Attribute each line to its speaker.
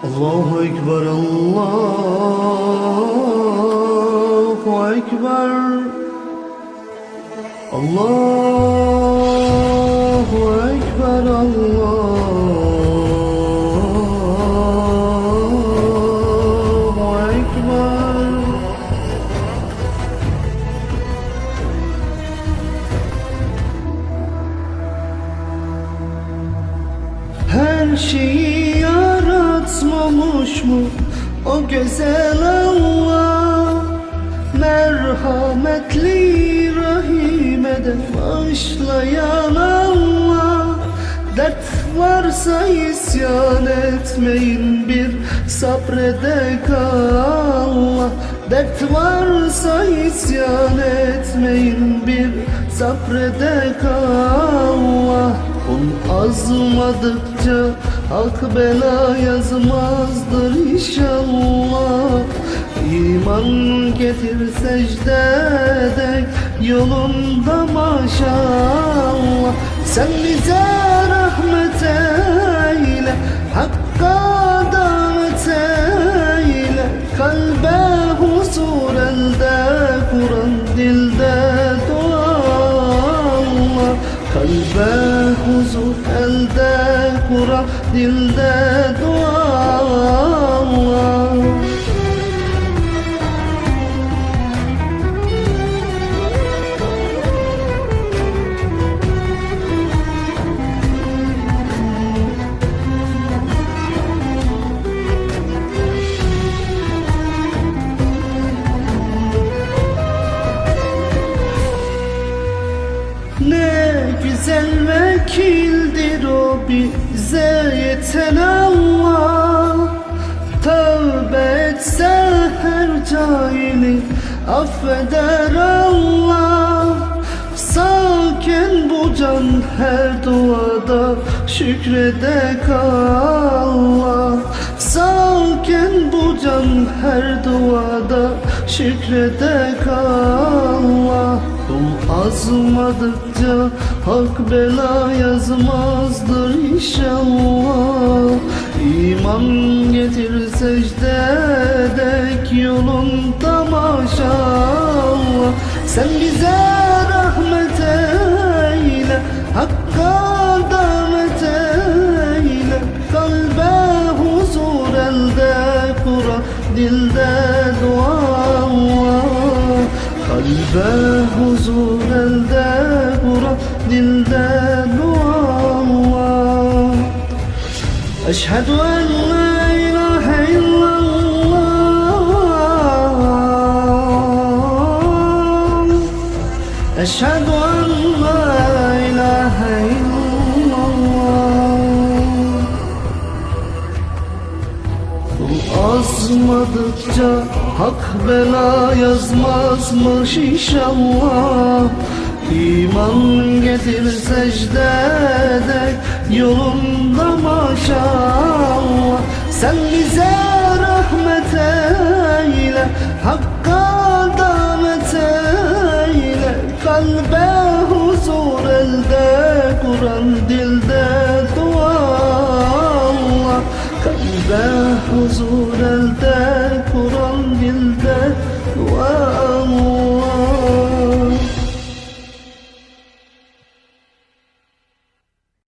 Speaker 1: Allahu Ekber, Allahu Ekber. Allahu Ekber, Allahu Ekber. Her şeyi mı o güzel Allah Merhametli rahime de bağışlayan Allah. Dert varsa isyan etmeyin bir sabredek Allah Dert varsa isyan etmeyin bir sabredek Allah Kul azmadıkça hak bela yazmazdır inşallah. İman getir secdedek yolunda maşallah. Sen bize rahmet eyle Hakka davet eyle. Kalbe huzur elde Kur'an dilde dua Allah Kalbe dilde dua Allah Ne güzel vekildir o bize yeten Allah. Tövbe etse her cahili affeder Allah. Sakin bu can her duada şükredek Allah Sakin bu can her duada şükredek Allah azmadıkça hak bela yazmazdır inşallah. İman getir secdedek yolunda maşallah Sen bize rahmet eyle Hakka davet eyle. Kalbe huzur elde Kur'an dilde dua Kalbe huzur elde bırak dilde Allah Eşhedü en la ilahe illallah. Eşhedü en la ilahe illallah. Azmadıkça Hak bela yazmazmış inşallah. İman getir secdede Yolunda maşallah. Sen bize rahmet eyle Hakka davet eyle. Kalbe huzur elde Kur'an dilde dua Allah Kalbe huzur elde